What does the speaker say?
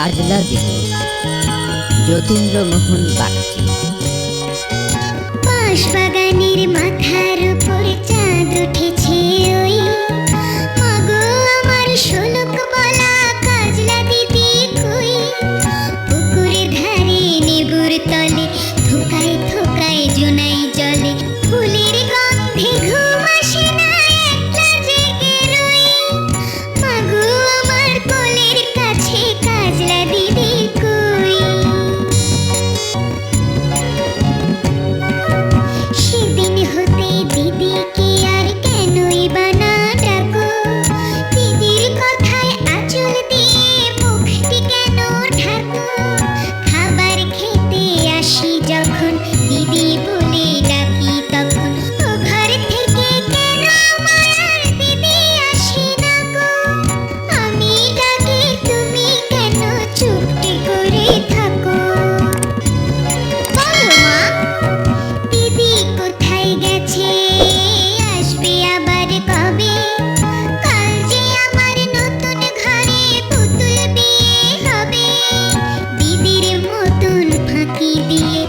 কাজলা দিল যতীন্দ্রমোহন বাগচি। পাশ মাথার উপর চাঁদ উঠেছে ওই। আমার বলা কাজলা দিদি কই পুকুরে ধারে নেবুর তলে কি দিয়ে